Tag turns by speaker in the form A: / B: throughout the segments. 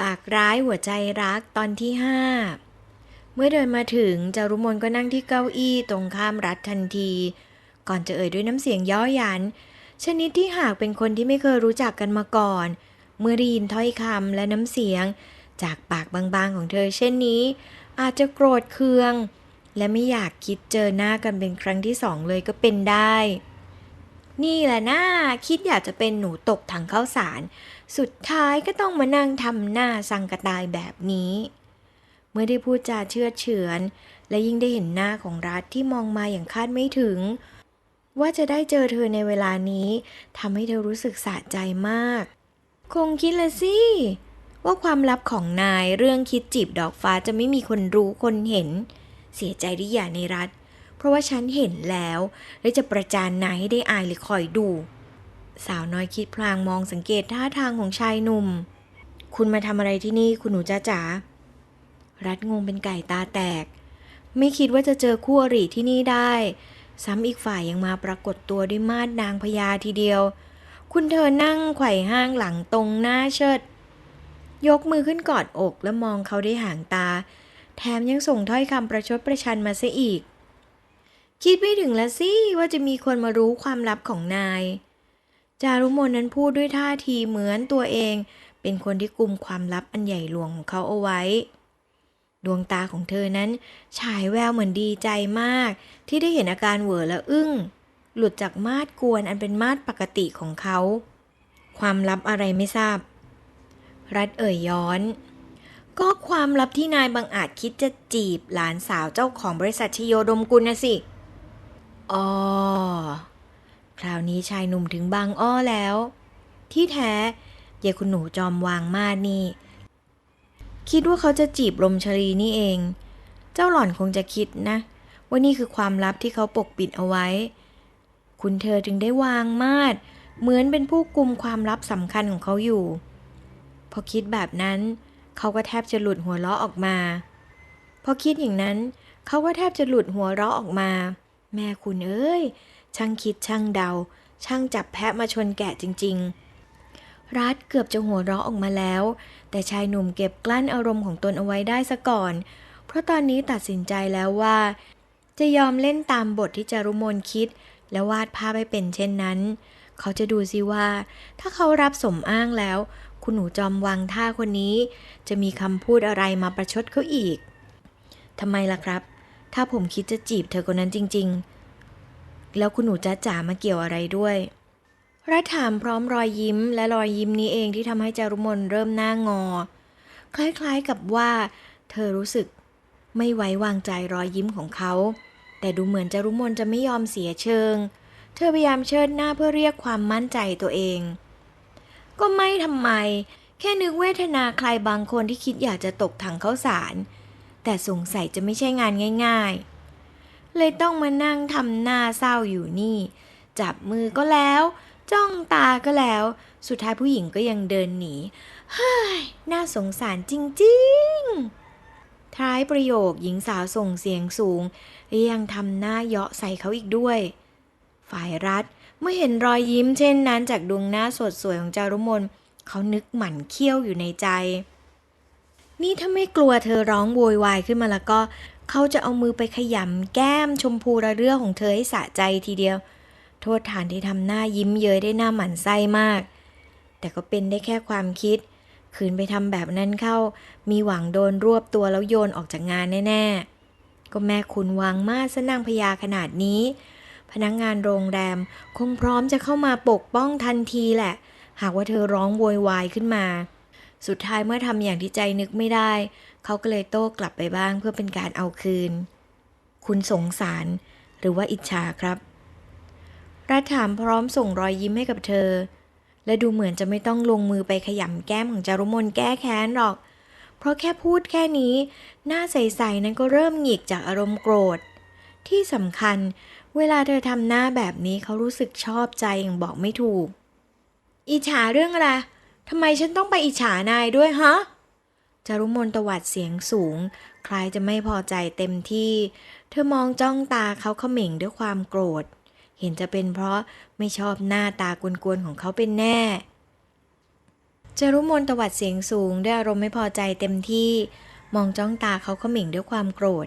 A: ปากร้ายหัวใจรักตอนที่ห้าเมื่อเดินมาถึงจารุมนก็นั่งที่เก้าอี้ตรงข้ามรัฐทันที ก่อนจะเอ่ยด้วยน้ำเสียงย่อหยัน ชนิดที่หากเป็นคนที่ไม่เคยรู้จักกันมาก่อน เมื่อได้ยินถ้อยคำและน้ำเสียง จากปากบางๆของเธอ เช่นนี้ อาจจะโกรธเคือง และไม่อยากคิดเจอหน้ากันเป็นครั้งที่สองเลยก็เป็นได้ นี่แหละนะคิดอยากจะเป็นหนูตกถังข้าวสาร สุดท้ายก็ต้องมานั่งทำหน้าสังกะตายแบบนี้ เมื่อได้พูดจาเชื่อเฉือน และยิ่งได้เห็นหน้าของรัฐที่มองมาอย่างคาดไม่ถึง ว่าจะได้เจอเธอในเวลานี้ทำให้เธอรู้สึกสะใจมาก คงคิดละสิว่าความลับของนายเรื่องคิดจีบดอกฟ้าจะไม่มีคนรู้คนเห็น เสียใจที่อย่าในรัฐ เพราะว่าฉันเห็นแล้ว และจะประจานนายให้ได้อายเลยคอยดู สาวน้อยคิดพลางมองสังเกตท่าทางของชายหนุ่ม คุณมาทำอะไรที่นี่คุณหนูจ้าจ๋ารัดงงเป็นไก่ตาแตก ไม่คิดว่าจะเจอคู่อริที่นี่ได้ ซ้ำอีกฝ่ายยังมาปรากฏตัวด้วยมาดนางพญาทีเดียว คุณเธอนั่งไขว่ห้างหลังตรงหน้าเชิด ยกมือขึ้นกอดอกแล้วมองเขาด้วยหางตา แถมยังส่งถ้อยคำประชดประชันมาซะอีก คิดไม่ถึงละสิว่าจะมีคนมารู้ความลับของนาย จารุมนนั้นพูดด้วยท่าทีเหมือนตัวเอง เป็นคนที่กุมความลับอันใหญ่หลวงของเขาเอาไว้ ดวงตาของเธอนั้นฉายแววเหมือนดีใจมาก ที่ได้เห็นอาการเหวอและอึ้ง หลุดจากมาดกวนอันเป็นมาดปกติของเขา ความลับอะไรไม่ทราบ รัดเอ่ยย้อนก็ความลับที่นายบังอาจคิดจะจีบหลานสาวเจ้าของบริษัทชโยดมกุลนะสิ อ๋อคราวนี้ชายหนุ่มถึงบางอ้อแล้ว ที่แท้เยายคุณหนูจอมวางมาดนี่ คิดว่าเขาจะจีบลมชลีนี่เอง เจ้าหล่อนคงจะคิดนะ ว่านี่คือความลับที่เขาปกปิดเอาไว้ คุณเธอจึงได้วางมาดเหมือนเป็นผู้กุมความลับสำคัญของเขาอยู่ พอคิดแบบนั้น เขาก็แทบจะหลุดหัวเราะออกมา พอคิดอย่างนั้น เขาก็แทบจะหลุดหัวเราะออกมา แม่คุณเอ้ย ช่างคิดช่างเดา ช่างจับแพะมาชนแกะจริง ๆ รัฐเกือบจะหัวเราะออกมาแล้ว แต่ชายหนุ่มเก็บกลั้นอารมณ์ของตนเอาไว้ได้ซะก่อน เพราะตอนนี้ตัดสินใจแล้วว่า จะยอมเล่นตามบทที่จารุมนคิด และวาดภาพให้เป็นเช่นนั้น เขาจะดูซิว่า ถ้าเขารับสมอ้างแล้ว คุณหนูจอมวังท่าคนนี้ จะมีคำพูดอะไรมาประชดเขาอีกทำไมล่ะครับ ถ้าผมคิดจะจีบเธอคนนั้นจริง ๆ แล้วคุณหนูจ้าจ๋ามาเกี่ยวอะไรด้วยรัฐถามพร้อมรอยยิ้ม และรอยยิ้มนี้เองที่ทำให้จารุมนเริ่มหน้างอ คล้ายๆกับว่า เธอรู้สึกไม่ไว้วางใจรอยยิ้มของเขา แต่ดูเหมือนจารุมนจะไม่ยอมเสียเชิง เธอพยายามเชิดหน้าเพื่อเรียกความมั่นใจตัวเอง ก็ไม่ทำไม แค่นึกเวทนาใครบางคนที่คิดอยากจะตกถังข้าวสาร แต่สงสัยจะไม่ใช่งานง่าย ๆ เลยต้องมานั่งทำหน้าเศร้าอยู่นี่ จับมือก็แล้ว จ้องตาก็แล้ว สุดท้ายผู้หญิงก็ยังเดินหนี เฮ้ย น่าสงสารจริง ๆ ท้ายประโยคหญิงสาวส่งเสียงสูง ยังทำหน้าเยาะใส่เขาอีกด้วย ฝ่ายรัฐเมื่อเห็นรอยยิ้มเช่นนั้นจากดวงหน้าสดสวยของจารุมนเขานึกหมั่นเคี้ยวอยู่ในใจ นี่ถ้าไม่กลัวเธอร้องโวยวายขึ้นมาแล้วก็ เขาจะเอามือไปขยำแก้มชมพูระเรื่อของเธอให้สะใจทีเดียว โทษฐานที่ทำหน้ายิ้มเย้ยได้หน้าหมันไส้มาก แต่ก็เป็นได้แค่ความคิด คืนไปทำแบบนั้นเข้า มีหวังโดนรวบตัวแล้วโยนออกจากงานแน่ๆ ก็แม่คุณวางมาสนางพญาขนาดนี้ พนักงงานโรงแรมคงพร้อมจะเข้ามาปกป้องทันทีแหละ หากว่าเธอร้องโวยวายขึ้นมา สุดท้ายเมื่อทำอย่างที่ใจนึกไม่ได้ เขาก็เลยโต้กลับไปบ้างเพื่อเป็นการเอาคืน คุณสงสารหรือว่าอิจฉาครับ รัฐถามพร้อมส่งรอยยิ้มให้กับเธอ และดูเหมือนจะไม่ต้องลงมือไปขยำแก้มของจารุมนแก้แค้นหรอก เพราะแค่พูดแค่นี้ หน้าใสๆนั้นก็เริ่มหงิกจากอารมณ์โกรธ ที่สำคัญ เวลาเธอทำหน้าแบบนี้เขารู้สึกชอบใจอย่างบอกไม่ถูก อิจฉาเรื่องอะไร ทำไมฉันต้องไปอิจฉานายด้วยฮะจารุมนตวัดเสียงสูง คล้ายจะไม่พอใจเต็มที่ เธอมองจ้องตาเขาเขม่งด้วยความโกรธ เห็นจะเป็นเพราะไม่ชอบหน้าตากวนๆของเขาเป็นแน่จารุมนตวัดเสียงสูงด้วยอารมณ์ไม่พอใจเต็มที่ มองจ้องตาเขาเขม่งด้วยความโกรธ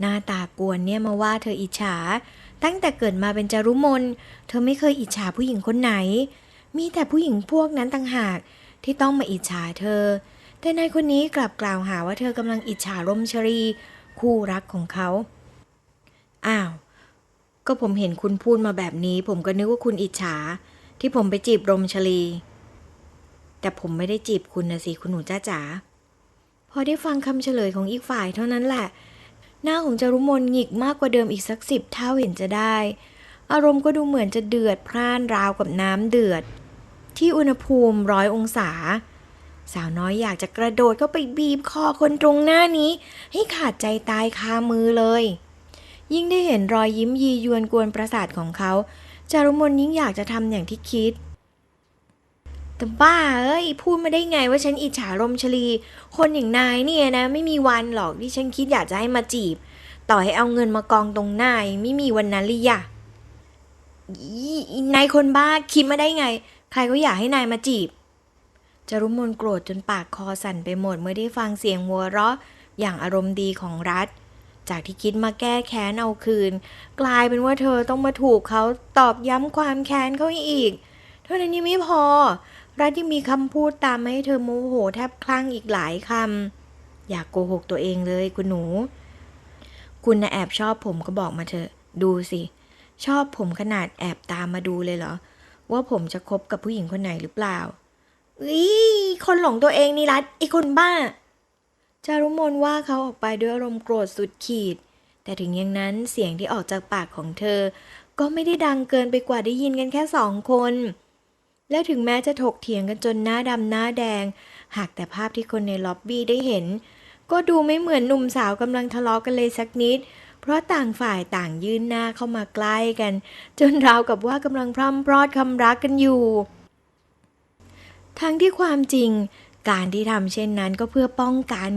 A: หน้าตากวนเนี่ยมาว่าเธออิจฉา ตั้งแต่เกิดมาเป็นจารุมนเธอไม่เคยอิจฉาผู้หญิงคนไหน มีแต่ผู้หญิงพวกนั้นต่างหากที่ต้องมาอิจฉาเธอ แต่นายคนนี้กลับกล่าวหาว่าเธอกำลังอิจฉารมชรี คู่รักของเขา อ้าว ก็ผมเห็นคุณพูดมาแบบนี้ ผมก็นึกว่าคุณอิจฉา ที่ผมไปจีบรมชลีแต่ผมไม่ได้จีบคุณนะสิคุณหนูจ้าจ๋า พอได้ฟังคำเฉลยของอีกฝ่ายเท่านั้นแหละ หน้าของจารุมนหงิกมากกว่าเดิมอีกสักสิบเท่าเห็นจะได้ อารมณ์ก็ดูเหมือนจะเดือดพร่านราวกับน้ำเดือด ที่อุณหภูมิร้อยองศา สาวน้อยอยากจะกระโดดเข้าไปบีบคอคนตรงหน้านี้ ให้ขาดใจตายคามือเลย ยิ่งได้เห็นรอยยิ้มยียวนกวนประสาทของเขาจารุมนยิ่งอยากจะทำอย่างที่คิดแต่บ้าเอ้ยพูดมาได้ไงว่าฉันอิจฉารมชลี คนอย่างนายเนี่ยนะ ไม่มีวันหรอกที่ฉันคิดอยากจะให้มาจีบ ต่อให้เอาเงินมากองตรงหน้าไม่มีวันนั้นเลยอะอีอี นายคนบ้าคิดมาได้ไง ใครก็อยากให้นายมาจีบ จรุมนโกรธจนปากคอสั่นไปหมดเมื่อได้ฟังเสียงหัวเราะอย่างอารมณ์ดีของรัฐ จากที่คิดมาแก้แค้นเอาคืน กลายเป็นว่าเธอต้องมาถูกเขาตอบย้ำความแค้นเขาอีก เท่านั้นยังไม่พอ รัฐยังมีคำพูดตามมาให้เธอโมโหแทบคลั่งอีกหลายคำอยากโกหกตัวเองเลยคุณหนู คุณนะแอบชอบผมก็บอกมาเถอะ ดูสิ ชอบผมขนาดแอบตามมาดูเลยเหรอ ว่าผมจะคบกับผู้หญิงคนไหนหรือเปล่าอีคนหลงตัวเองนี่รัฐไอคนบ้า จารุมนว่าเขาออกไปด้วยอารมณ์โกรธสุดขีด แต่ถึงอย่างนั้นเสียงที่ออกจากปากของเธอ ก็ไม่ได้ดังเกินไปกว่าได้ยินกันแค่สองคน และถึงแม้จะถกเถียงกันจนหน้าดำหน้าแดง หากแต่ภาพที่คนในล็อบบี้ได้เห็น ก็ดูไม่เหมือนหนุ่มสาวกำลังทะเลาะกันเลยสักนิด เพราะต่างฝ่ายต่างยื่นหน้าเข้ามาใกล้กัน จนราวกับว่ากำลังพร่ำพรอดคำรักกันอยู่ ทั้งที่ความจริง การที่ทำเช่นนั้นก็เพื่อป้องกัน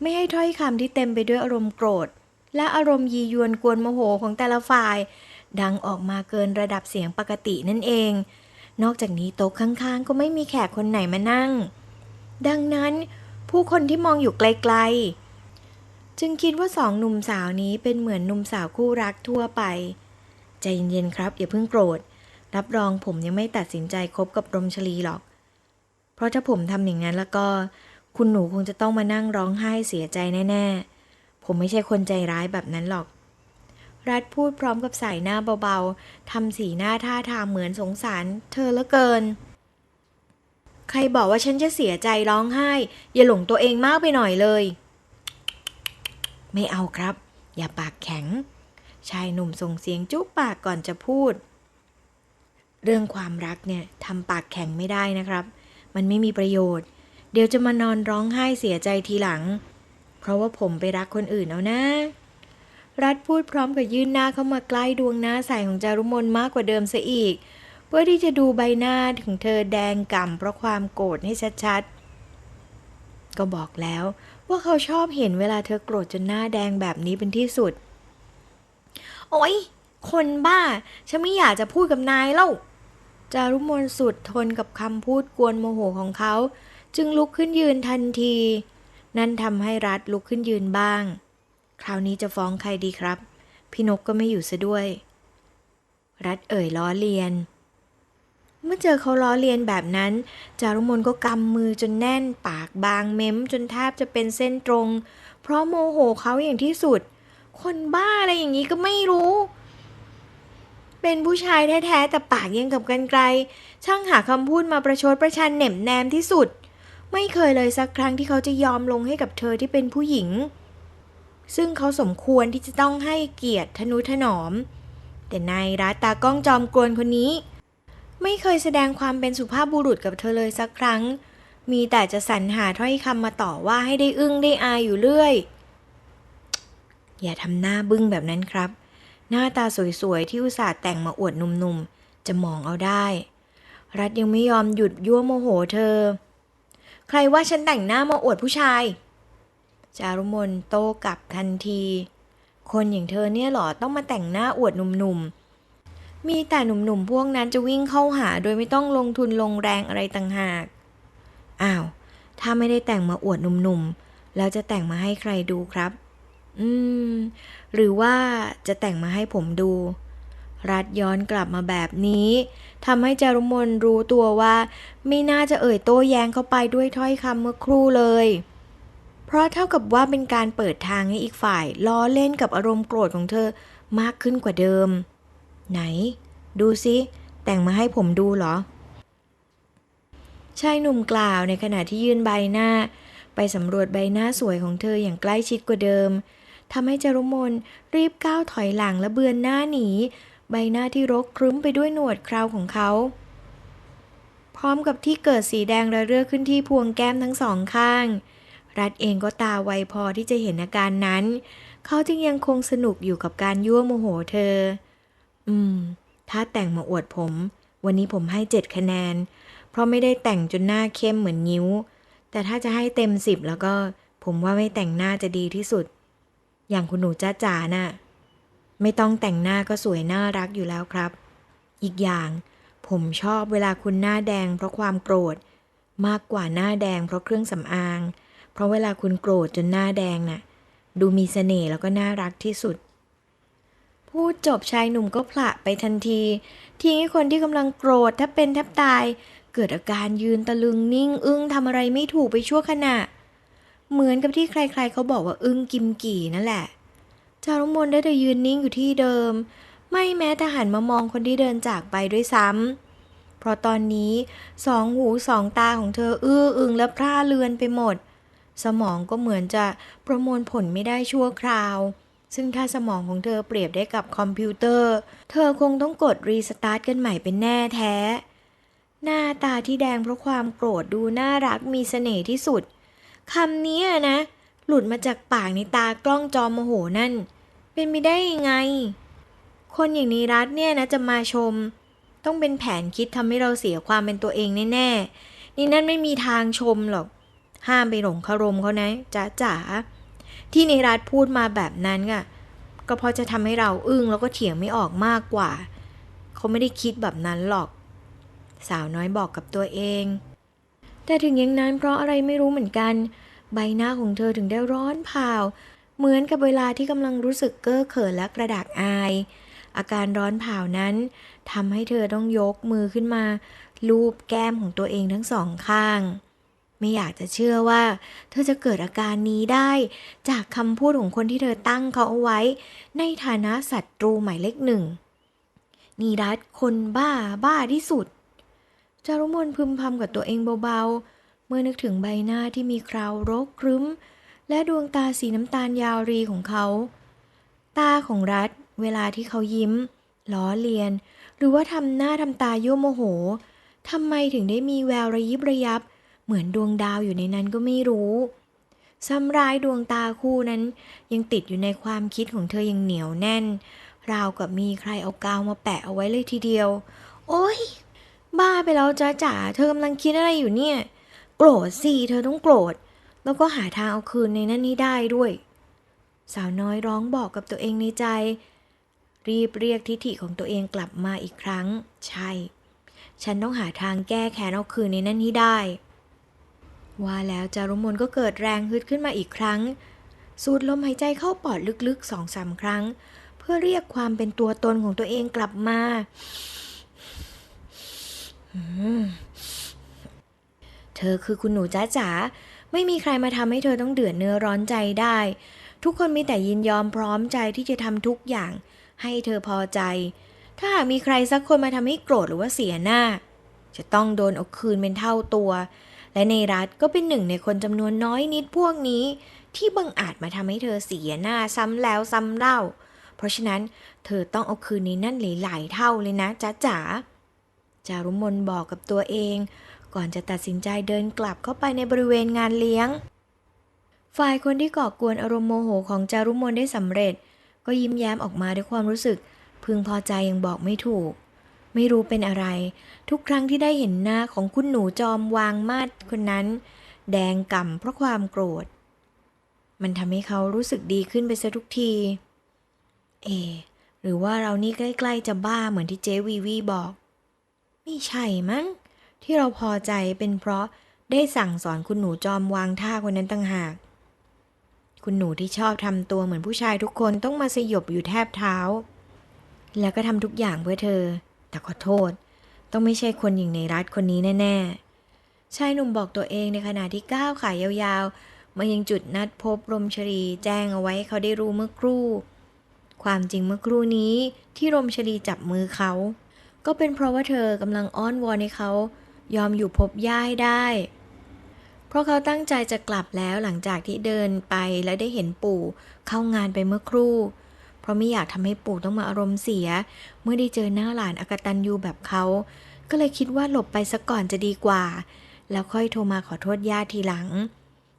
A: ไม่ให้ถ้อยคำที่เต็มไปด้วยอารมณ์โกรธ และอารมณ์ยียวนกวนโมโหของแต่ละฝ่าย ดังออกมาเกินระดับเสียงปกตินั่นเอง นอกจากนี้โต๊ะข้างๆ ก็ไม่มีแขกคนไหนมานั่ง ดังนั้นผู้คนที่มองอยู่ไกลๆ จึงคิดว่าสองหนุ่มสาวนี้เป็นเหมือนหนุ่มสาวคู่รักทั่วไป ใจเย็นๆครับ อย่าเพิ่งโกรธ รับรองผมยังไม่ตัดสินใจคบกับรมชลีหรอก เพราะถ้าผมทำอย่างนั้นแล้วก็ คุณหนูคงจะต้องมานั่งร้องไห้เสียใจแน่ๆ ผมไม่ใช่คนใจร้ายแบบนั้นหรอก รัฐพูดพร้อมกับสายหน้าเบาๆทำสีหน้าท่าทางเหมือนสงสาร เธอเหลือเกิน ใครบอกว่าฉันจะเสียใจร้องไห้ อย่าหลงตัวเองมากไปหน่อยเลย ไม่เอาครับ อย่าปากแข็ง ชายหนุ่มส่งเสียงจุ๊บปากก่อนจะพูด เรื่องความรักเนี่ยทำปากแข็งไม่ได้นะครับ มันไม่มีประโยชน์ เดี๋ยวจะมานอนร้องไห้เสียใจทีหลัง เพราะว่าผมไปรักคนอื่นเอานะ รัฐพูดพร้อมกับยื่นหน้าเข้ามาใกล้ดวงหน้าใสของจารุมนมากกว่าเดิมซะอีก เพื่อที่จะดูใบหน้าถึงเธอแดงก่ำเพราะความโกรธให้ชัดๆ ก็บอกแล้ว ว่าเขาชอบเห็นเวลาเธอโกรธจนหน้าแดงแบบนี้เป็นที่สุด โอ๊ย คนบ้า ฉันไม่อยากจะพูดกับนายแล้วจารุมนสุดทนกับคำพูดกวนโมโหของเขา จึงลุกขึ้นยืนทันที นั่นทำให้รัฐลุกขึ้นยืนบ้าง คราวนี้จะฟ้องใครดีครับ พี่นกก็ไม่อยู่ซะด้วย รัฐเอ่ยล้อเลียน เมื่อเจอเขาล้อเลียนแบบนั้น จารุมนก็กำมือจนแน่นปากบางเม้มจนแทบจะเป็นเส้นตรง เพราะโมโหเขาอย่างที่สุด คนบ้าอะไรอย่างนี้ก็ไม่รู้ เป็นผู้ชายแท้ๆแต่ปากยังกับกันไกล ช่างหาคำพูดมาประชดประชันเหน็บแนมที่สุด ไม่เคยเลยสักครั้งที่เขาจะยอมลงให้กับเธอที่เป็นผู้หญิง ซึ่งเขาสมควรที่จะต้องให้เกียรติทนุถนอม แต่นายรัตตากล้องจอมกวนคนนี้ ไม่เคยแสดงความเป็นสุภาพบุรุษกับเธอเลยสักครั้ง มีแต่จะสรรหาถ้อยคำมาต่อว่าให้ได้อึ้งได้อายอยู่เรื่อย อย่าทำหน้าบึ้งแบบนั้นครับ หน้าตาสวยๆ ที่อุตส่าห์แต่งมาอวดหนุ่มๆ จะมองเอาได้ รัฐยังไม่ยอมหยุดยั่วโมโหเธอ ใครว่าฉันแต่งหน้ามาอวดผู้ชาย จารุมนโต้กลับทันที คนอย่างเธอเนี่ยหรอต้องมาแต่งหน้าอวดหนุ่มๆ มีแต่หนุ่มๆพวกนั้นจะวิ่งเข้าหาโดยไม่ต้องลงทุนลงแรงอะไรต่างหาก อ้าว ถ้าไม่ได้แต่งมาอวดหนุ่มๆ แล้วจะแต่งมาให้ใครดูครับ อืม หรือว่าจะแต่งมาให้ผมดู รัดย้อนกลับมาแบบนี้ทำให้จารุมนรู้ตัวว่า ไม่น่าจะเอ่ยโต้แย้งเข้าไปด้วยถ้อยคำเมื่อครู่เลย เพราะเท่ากับว่าเป็นการเปิดทางให้อีกฝ่ายล้อเล่นกับอารมณ์โกรธของเธอมากขึ้นกว่าเดิม ไหน ดูสิแต่งมาให้ผมดูเหรอ ชายหนุ่มกล่าวในขณะที่ยื่นใบหน้า ไปสำรวจใบหน้าสวยของเธออย่างใกล้ชิดกว่าเดิมทำให้จารุมนรีบก้าวถอยหลังและเบือนหน้าหนี ใบหน้าที่รกครึ้มไปด้วยหนวดเคราวของเขา พร้อมกับที่เกิดสีแดงระเรื่อขึ้นที่พวงแก้มทั้งสองข้าง รัฐเองก็ตาไวพอที่จะเห็นอาการนั้น เขาจึงยังคงสนุกอยู่กับการยั่วโมโหเธอ อืม ถ้าแต่งมาอวดผม วันนี้ผมให้เจ็ดคะแนน เพราะไม่ได้แต่งจนหน้าเข้มเหมือนนิ้ว แต่ถ้าจะให้เต็มสิบแล้วก็ ผมว่าไม่แต่งหน้าจะดีที่สุด อย่างคุณหนูจ้าจ๋าน่ะ ไม่ต้องแต่งหน้าก็สวยน่ารักอยู่แล้วครับ อีกอย่างผมชอบเวลาคุณหน้าแดงเพราะความโกรธ มากกว่าหน้าแดงเพราะเครื่องสำอาง เพราะเวลาคุณโกรธจนหน้าแดงน่ะ ดูมีเสน่ห์แล้วก็น่ารักที่สุด พูดจบชายหนุ่มก็ผละไปทันทีทิ้งให้คนที่กำลังโกรธแทบเป็นแทบตาย เกิดอาการยืนตะลึงนิ่ง อึ้งทำอะไรไม่ถูกไปชั่วขณะ เหมือนกับที่ใครๆเขาบอกว่าอึ้งกิมกี่นั่นแหละ จารุมนได้แต่ยืนนิ่งอยู่ที่เดิม ไม่แม้แต่หันมามองคนที่เดินจากไปด้วยซ้ำเพราะตอนนี้สองหูสองตาของเธออื้ออึงและพร่าเลือนไปหมด สมองก็เหมือนจะประมวลผลไม่ได้ชั่วคราว ซึ่งถ้าสมองของเธอเปรียบได้กับคอมพิวเตอร์ เธอคงต้องกดรีสตาร์ทกันใหม่เป็นแน่แท้ หน้าตาที่แดงเพราะความโกรธดูน่ารักมีเสน่ห์ที่สุดคำนี้นะ หลุดมาจากปากในตากล้องจอมโมโหนั่น เป็นไปได้ยังไง คนอย่างนี้รัฐเนี่ยนะจะมาชม ต้องเป็นแผนคิดทำให้เราเสียความเป็นตัวเองแน่ๆนี่นั่นไม่มีทางชมหรอก ห้ามไปหลงคารมเขานะจ๋าจ๋า ที่ในรัฐพูดมาแบบนั้นก็ก็เพราะจะทำให้เราอึ้งแล้วก็เถียงไม่ออกมากกว่า เขาไม่ได้คิดแบบนั้นหรอก สาวน้อยบอกกับตัวเอง แต่ถึงอย่างนั้นเพราะอะไรไม่รู้เหมือนกัน ใบหน้าของเธอถึงได้ร้อนเผาเหมือนกับเวลาที่กำลังรู้สึกเก้อเขินและกระดากอาย อาการร้อนเผานั้นทำให้เธอต้องยกมือขึ้นมาลูบแก้มของตัวเองทั้งสองข้าง ไม่อยากจะเชื่อว่า เธอจะเกิดอาการนี้ได้ จากคำพูดของคนที่เธอตั้งเขาเอาไว้ ในฐานะศัตรูหมายเลขหนึ่งนีรัตคนบ้าบ้าที่สุด จารุมนพึมพำกับตัวเองเบาๆ เมื่อนึกถึงใบหน้าที่มีคราวรกครึ้ม และดวงตาสีน้ำตาลยาวรีของเขา ตาของรัฐ เวลาที่เขายิ้ม ล้อเลียน หรือว่าทำหน้าทำตายั่วโมโหทำไมถึงได้มีแววระยิบระยับ เหมือนดวงดาวอยู่ในนั้นก็ไม่รู้ซ้ำร้ายดวงตาคู่นั้น ยังติดอยู่ในความคิดของเธอย่างเหนียวแน่น ราวกับมีใครเอากาวมาแปะเอาไว้เลยทีเดียว โอ๊ยบ้าไปแล้วจ้าจ๋าเธอกำลังคิดอะไรอยู่เนี่ย โกรธสิเธอต้องโกรธ แล้วก็หาทางเอาคืนในนั้นนี้ได้ด้วย สาวน้อยร้องบอกกับตัวเองในใจ รีบเรียกทิฐิของตัวเองกลับมาอีกครั้ง ใช่ ฉันต้องหาทางแก้แค้นเอาคืนในนั้นนี้ได้ ว่าแล้วจารุมนก็เกิดแรงฮึดขึ้นมาอีกครั้ง สูดลมหายใจเข้าปอดลึกๆสองสามครั้ง เพื่อเรียกความเป็นตัวตนของตัวเองกลับมาเธอคือคุณหนูจ้าจ๋าไม่มีใครมาทำให้เธอต้องเดือดเนื้อร้อนใจได้ ทุกคนมีแต่ยินยอมพร้อมใจที่จะทำทุกอย่าง ให้เธอพอใจ ถ้าหากมีใครสักคนมาทำให้โกรธหรือว่าเสียหน้า จะต้องโดนเอาคืนเป็นเท่าตัว และในรัฐก็เป็นหนึ่งในคนจำนวนน้อยนิดพวกนี้ ที่บังอาจมาทำให้เธอเสียหน้าซ้ำแล้วซ้ำเล่า เพราะฉะนั้นเธอต้องเอาคืนในนั่นหลายๆเท่าเลยนะจ๊ะจ๋าจารุมนบอกกับตัวเอง ก่อนจะตัดสินใจเดินกลับเข้าไปในบริเวณงานเลี้ยง ฝ่ายคนที่ก่อกวนอารมณ์โมโหของจารุมนได้สำเร็จ ก็ยิ้มแย้มออกมาด้วยความรู้สึก พึงพอใจยังบอกไม่ถูก ไม่รู้เป็นอะไร ทุกครั้งที่ได้เห็นหน้าของคุณหนูจอมวางมาดคนนั้น แดงก่ำเพราะความโกรธ มันทำให้เขารู้สึกดีขึ้นไปซะทุกที เอ หรือว่าเรานี่ใกล้ๆจะบ้าเหมือนที่เจวีวีบอก ไม่ใช่มั้งที่เราพอใจเป็นเพราะได้สั่งสอนคุณหนูจอมวางท่าคนนั้นต่างหาก คุณหนูที่ชอบทำตัวเหมือนผู้ชายทุกคนต้องมาสยบอยู่แทบเท้า แล้วก็ทำทุกอย่างเพื่อเธอ แต่ขอโทษ ต้องไม่ใช่คนอย่างในรัฐคนนี้แน่ ๆ ชายหนุ่มบอกตัวเองในขณะที่ก้าวขายยาวๆ มายังจุดนัดพบรมชรีแจ้งเอาไว้เขาได้รู้เมื่อครู่ ความจริงเมื่อครู่นี้ที่รมชรีจับมือเขา ก็เป็นเพราะว่าเธอกำลังอ้อนวอนให้เขายอมอยู่พบย่าให้ได้ เพราะเขาตั้งใจจะกลับแล้วหลังจากที่เดินไปและได้เห็นปู่เข้างานไปเมื่อครู่ เพราะไม่อยากทำให้ปู่ต้องมาอารมณ์เสีย เมื่อได้เจอหน้าหลานอากตันยูแบบเขา ก็เลยคิดว่าหลบไปซะก่อนจะดีกว่า แล้วค่อยโทรมาขอโทษย่าทีหลัง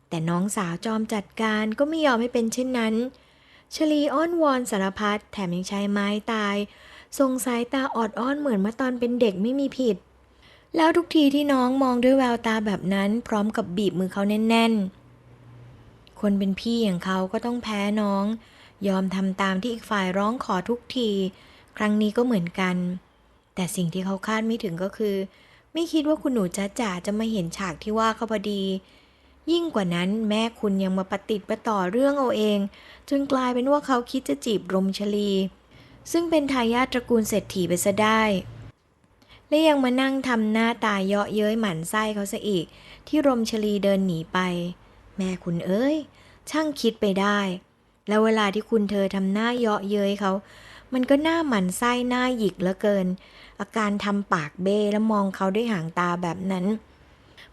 A: แต่น้องสาวจอมจัดการก็ไม่ยอมให้เป็นเช่นนั้นชลีอ้อนวอนสารพัดแถมยังใช้ไม้ตาย ทรงสายตาออดอ้อนเหมือนเมื่อตอนเป็นเด็กไม่มีผิด แล้วทุกทีที่น้องมองด้วยแววตาแบบนั้น พร้อมกับบีบมือเขาแน่น ๆ คนเป็นพี่อย่างเขาก็ต้องแพ้น้อง ยอมทำตามที่อีกฝ่ายร้องขอทุกที ครั้งนี้ก็เหมือนกัน แต่สิ่งที่เขาคาดไม่ถึงก็คือ ไม่คิดว่าคุณหนูจ้าจ๋าจะมาเห็นฉากที่ว่าเขาพอดี ยิ่งกว่านั้นแม่คุณยังมาปฏิดประต่อเรื่องเอาเอง จนกลายเป็นว่าเขาคิดจะจีบรมชลี ซึ่งเป็นทายาทตระกูลเศรษฐีไปซะได้ และยังมานั่งทำหน้าตาเยาะเย้ยหมันไส้เขาซะอีก ที่รมชลีเดินหนีไป แม่คุณเอ้ย ช่างคิดไปได้ แล้วเวลาที่คุณเธอทำหน้าเยาะเย้ยเขา มันก็หน้าหมันไส้หน้าหยิกเหลือเกิน อาการทำปากเบ้แล้วมองเขาด้วยหางตาแบบนั้น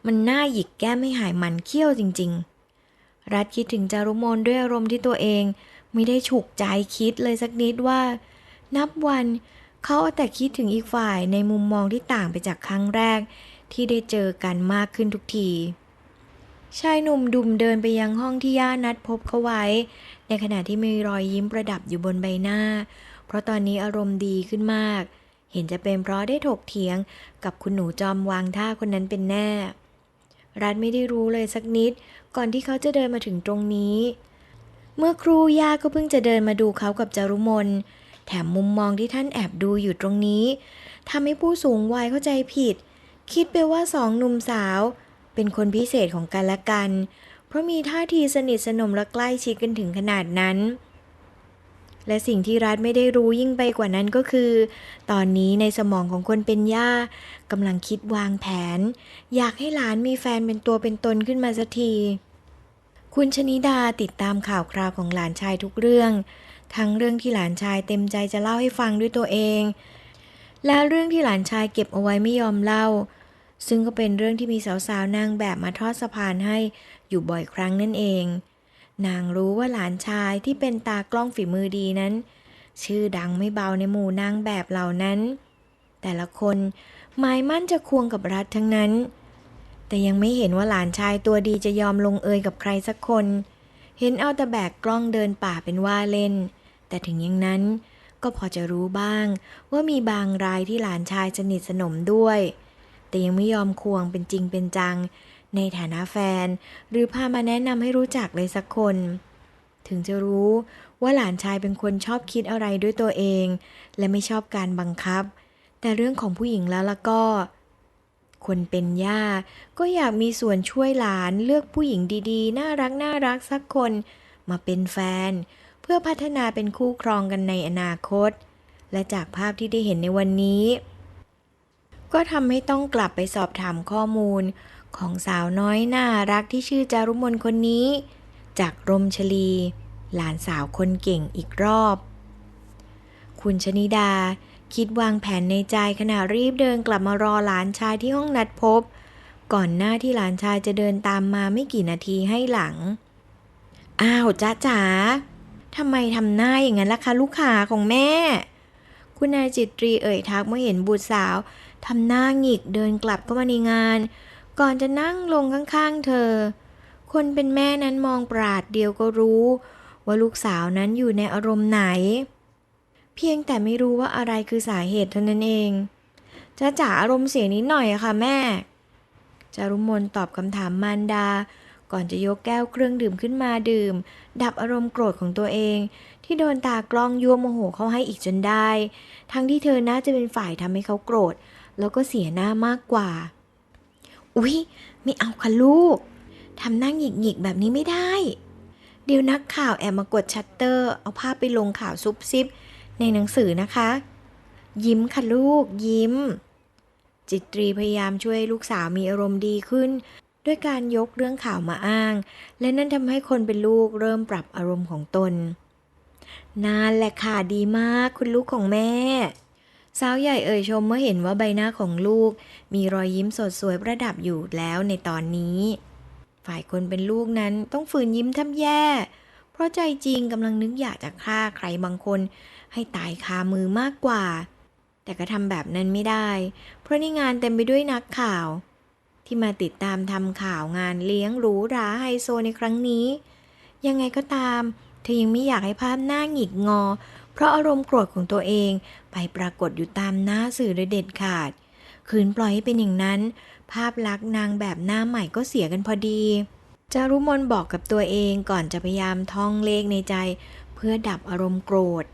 A: มันหน้าหยิกแก้ไม่หายหมันเขี้ยวจริง ๆ รัฐคิดถึงจารุมนด้วยอารมณ์ที่ตัวเอง ไม่ได้ฉุกใจคิดเลยสักนิดว่า นับวันเขาเอาแต่คิดถึงอีกฝ่ายในมุมมองที่ต่างไปจากครั้งแรก ที่ได้เจอกันมากขึ้นทุกทีชายหนุ่มดุมเดินไปยังห้องที่ย่านัดพบเขาไว้ ในขณะที่มีรอยยิ้มประดับอยู่บนใบหน้า เพราะตอนนี้อารมณ์ดีขึ้นมาก เห็นจะเป็นเพราะได้ถกเถียงกับคุณหนูจอมวางท่าคนนั้นเป็นแน่ รัฐไม่ได้รู้เลยสักนิด ก่อนที่เขาจะเดินมาถึงตรงนี้ เมื่อครูย่าก็เพิ่งจะเดินมาดูเขากับจารุมนแถมมุมมองที่ท่านแอบดูอยู่ตรงนี้ทำให้ผู้สูงวัยเข้าใจผิด คิดไปว่าสองหนุ่มสาว เป็นคนพิเศษของกันและกัน เพราะมีท่าทีสนิทสนมและใกล้ชิดกันถึงขนาดนั้น และสิ่งที่รัฐไม่ได้รู้ยิ่งไปกว่านั้นก็คือ ตอนนี้ในสมองของคนเป็นย่ากำลังคิดวางแผน อยากให้หลานมีแฟนเป็นตัวเป็นตนขึ้นมาสักทีคุณชนิดาติดตามข่าวคราวของหลานชายทุกเรื่อง ทั้งเรื่องที่หลานชายเต็มใจจะเล่าให้ฟังด้วยตัวเอง และเรื่องที่หลานชายเก็บเอาไว้ไม่ยอมเล่า ซึ่งก็เป็นเรื่องที่มีสาวๆนางแบบมาทอดสะพานให้ อยู่บ่อยครั้งนั่นเอง นางรู้ว่าหลานชายที่เป็นตากล้องฝีมือดีนั้น ชื่อดังไม่เบาในหมู่นางแบบเหล่านั้น แต่ละคนหมายมั่นจะควงกับรัฐทั้งนั้น แต่ยังไม่เห็นว่าหลานชายตัวดีจะยอมลงเอยกับใครสักคน เห็นเอาแต่แบกกล้องเดินป่าเป็นว่าเล่น แต่ถึงอย่างนั้นก็พอจะรู้บ้างว่ามีบางรายที่หลานชายสนิทสนมด้วย แต่ยังไม่ยอมควงเป็นจริงเป็นจัง ในฐานะแฟน หรือพามาแนะนำให้รู้จักเลยสักคน ถึงจะรู้ว่าหลานชายเป็นคนชอบคิดอะไรด้วยตัวเอง และไม่ชอบการบังคับ แต่เรื่องของผู้หญิงแล้วละก็ คนเป็นย่า ก็อยากมีส่วนช่วยหลานเลือกผู้หญิงดีๆ น่ารักน่ารักสักคน มาเป็นแฟน เพื่อพัฒนาเป็นคู่ครองกันในอนาคต และจากภาพที่ได้เห็นในวันนี้ ก็ทำให้ต้องกลับไปสอบถามข้อมูล ของสาวน้อยน่ารักที่ชื่อจารุมนคนนี้ จากรมชลี หลานสาวคนเก่งอีกรอบ คุณชนิดาคิดวางแผนในใจขณะรีบเดินกลับมารอหลานชายที่ห้องนัดพบ ก่อนหน้าที่หลานชายจะเดินตามมาไม่กี่นาทีให้หลัง อ้าวจ้าจ๋าทำไมทำหน้าอย่างนั้นล่ะคะลูกค้าของแม่ คุณนายจิตรีเอ่ยทักเมื่อเห็นบุตรสาวทำหน้าหงิกเดินกลับเข้ามาในงาน ก่อนจะนั่งลงข้างๆเธอ คนเป็นแม่นั้นมองปราดเดียวก็รู้ ว่าลูกสาวนั้นอยู่ในอารมณ์ไหน เพียงแต่ไม่รู้ว่าอะไรคือสาเหตุเท่านั้นเองจ้าจ๋าอารมณ์เสียนิดหน่อยอะค่ะแม่ จารุมนตอบคำถามมารดา ก่อนจะยกแก้วเครื่องดื่มขึ้นมาดื่ม ดับอารมณ์โกรธของตัวเอง ที่โดนตากล้องยั่วโมโหเขาให้อีกจนได้ ทั้งที่เธอน่าจะเป็นฝ่ายทำให้เขาโกรธ แล้วก็เสียหน้ามากกว่า อุ๊ย ไม่เอาค่ะลูก ทำหน้าหงิกหงิกๆแบบนี้ไม่ได้ เดี๋ยวนักข่าวแอบมากดชัตเตอร์ เอาภาพไปลงข่าวซุบซิบ ในหนังสือนะคะ ยิ้มค่ะลูกยิ้ม จิตรีพยายามช่วยลูกสาวมีอารมณ์ดีขึ้น ด้วยการยกเรื่องข่าวมาอ้าง และนั่นทำให้คนเป็นลูกเริ่มปรับอารมณ์ของตนนั่นแหละค่ะดีมากคุณลูกของแม่ สาวใหญ่เอ่ยชมเมื่อเห็นว่าใบหน้าของลูก มีรอยยิ้มสดสวยประดับอยู่แล้วในตอนนี้ ฝ่ายคนเป็นลูกนั้นต้องฝืนยิ้มแทบแย่ เพราะใจจริงกำลังนึกอยากจะฆ่าใครบางคน ให้ตายคามือมากกว่า แต่ก็ทำแบบนั้นไม่ได้ เพราะในงานเต็มไปด้วยนักข่าว ที่มาติดตามทำข่าวงานเลี้ยงหรูหราไฮโซในครั้งนี้ ยังไงก็ตามเธอยังไม่อยากให้ภาพหน้าหงิกงอ เพราะอารมณ์โกรธของตัวเอง ไปปรากฏอยู่ตามหน้าสื่อโดยเด็ดขาด คืนปล่อยให้เป็นอย่างนั้น ภาพลักษณ์นางแบบหน้าใหม่ก็เสียกันพอดี จารุมนบอกกับตัวเองก่อนจะพยายามท่องเลขในใจ เพื่อดับอารมณ์โกรธ